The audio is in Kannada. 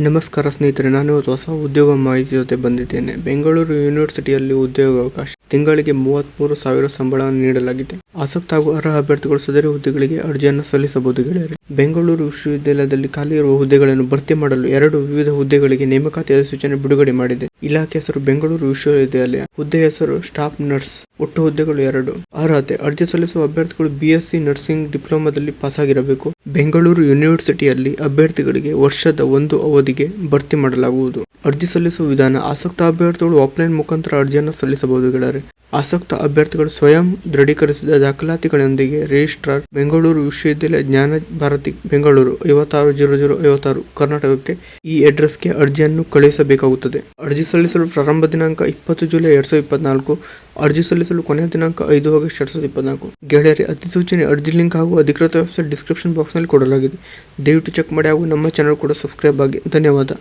ನಮಸ್ಕಾರ ಸ್ನೇಹಿತರೆ, ನಾನು ಹೊಸ ಉದ್ಯೋಗ ಮಾಹಿತಿ ಜೊತೆ ಬಂದಿದ್ದೇನೆ. ಬೆಂಗಳೂರು ಯೂನಿವರ್ಸಿಟಿಯಲ್ಲಿ ಉದ್ಯೋಗಾವಕಾಶ. ತಿಂಗಳಿಗೆ ಮೂವತ್ಮೂರು ಸಾವಿರ ಸಂಬಳವನ್ನು ನೀಡಲಾಗಿದೆ. ಆಸಕ್ತ ಹಾಗೂ ಅರ್ಹ ಅಭ್ಯರ್ಥಿಗಳು ಸದರಿ ಹುದ್ದೆಗಳಿಗೆ ಅರ್ಜಿಯನ್ನು ಸಲ್ಲಿಸಬಹುದು ಗೆಳೆಯರೆ. ಬೆಂಗಳೂರು ವಿಶ್ವವಿದ್ಯಾಲಯದಲ್ಲಿ ಖಾಲಿ ಇರುವ ಹುದ್ದೆಗಳನ್ನು ಭರ್ತಿ ಮಾಡಲು ಎರಡು ವಿವಿಧ ಹುದ್ದೆಗಳಿಗೆ ನೇಮಕಾತಿ ಅಧಿಸೂಚನೆ ಬಿಡುಗಡೆ ಮಾಡಿದೆ. ಇಲಾಖೆ ಹೆಸರು ಬೆಂಗಳೂರು ವಿಶ್ವವಿದ್ಯಾಲಯ. ಹುದ್ದೆ ಹೆಸರು ಸ್ಟಾಫ್ ನರ್ಸ್. ಒಟ್ಟು ಹುದ್ದೆಗಳು ಎರಡು. ಅರ್ಹತೆ, ಅರ್ಜಿ ಸಲ್ಲಿಸುವ ಅಭ್ಯರ್ಥಿಗಳು ಬಿಎಸ್ಸಿ ನರ್ಸಿಂಗ್ ಡಿಪ್ಲೊಮಾದಲ್ಲಿ ಪಾಸಾಗಿರಬೇಕು. ಬೆಂಗಳೂರು ಯೂನಿವರ್ಸಿಟಿಯಲ್ಲಿ ಅಭ್ಯರ್ಥಿಗಳಿಗೆ ವರ್ಷದ ಒಂದು ಅವಧಿಗೆ ಭರ್ತಿ ಮಾಡಲಾಗುವುದು. ಅರ್ಜಿ ಸಲ್ಲಿಸುವ ವಿಧಾನ, ಆಸಕ್ತ ಅಭ್ಯರ್ಥಿಗಳು ಆಫ್ಲೈನ್ ಮುಖಾಂತರ ಅರ್ಜಿಯನ್ನು ಸಲ್ಲಿಸಬಹುದು ಗೆಳೆಯರೆ. ಆಸಕ್ತ ಅಭ್ಯರ್ಥಿಗಳು ಸ್ವಯಂ ದೃಢೀಕರಿಸಿದ ದಾಖಲಾತಿಗಳೊಂದಿಗೆ ರಿಜಿಸ್ಟ್ರಾರ್ ಬೆಂಗಳೂರು ವಿಶ್ವವಿದ್ಯಾಲಯ ಜ್ಞಾನ ಭಾರತಿ ಬೆಂಗಳೂರು ಐವತ್ತಾರು ಜೀರೋ ಜೀರೋ ಐವತ್ತಾರು ಕರ್ನಾಟಕಕ್ಕೆ ಈ ಅಡ್ರೆಸ್ಗೆ ಅರ್ಜಿಯನ್ನು ಕಳುಹಿಸಬೇಕಾಗುತ್ತದೆ. ಅರ್ಜಿ ಸಲ್ಲಿಸಲು ಪ್ರಾರಂಭ ದಿನಾಂಕ ಇಪ್ಪತ್ತು ಜುಲೈ ಎರಡ್ ಸಾವಿರದ ಇಪ್ಪತ್ನಾಲ್ಕು, ಅರ್ಜಿ ಸಲ್ಲಿಸಲು ಕೊನೆಯ ದಿನಾಂಕ ಐದು ಆಗಸ್ಟ್ ಎರಡ್ ಸಾವಿರದ ಇಪ್ಪತ್ನಾಲ್ಕು. ಗೆಳೆಯರಿ, ಅಧಿಸೂಚನೆ, ಅರ್ಜಿ ಲಿಂಕ್ ಹಾಗೂ ಅಧಿಕೃತ ವೆಬ್ಸೈಟ್ ಡಿಸ್ಕ್ರಿಪ್ಷನ್ ಬಾಕ್ಸ್ನಲ್ಲಿ ಕೊಡಲಾಗಿದೆ. ದಯವಿಟ್ಟು ಚೆಕ್ ಮಾಡಿ ಹಾಗೂ ನಮ್ಮ ಚಾನಲ್ ಕೂಡ ಸಬ್ಸ್ಕ್ರೈಬ್ ಆಗಿ. ಧನ್ಯವಾದ.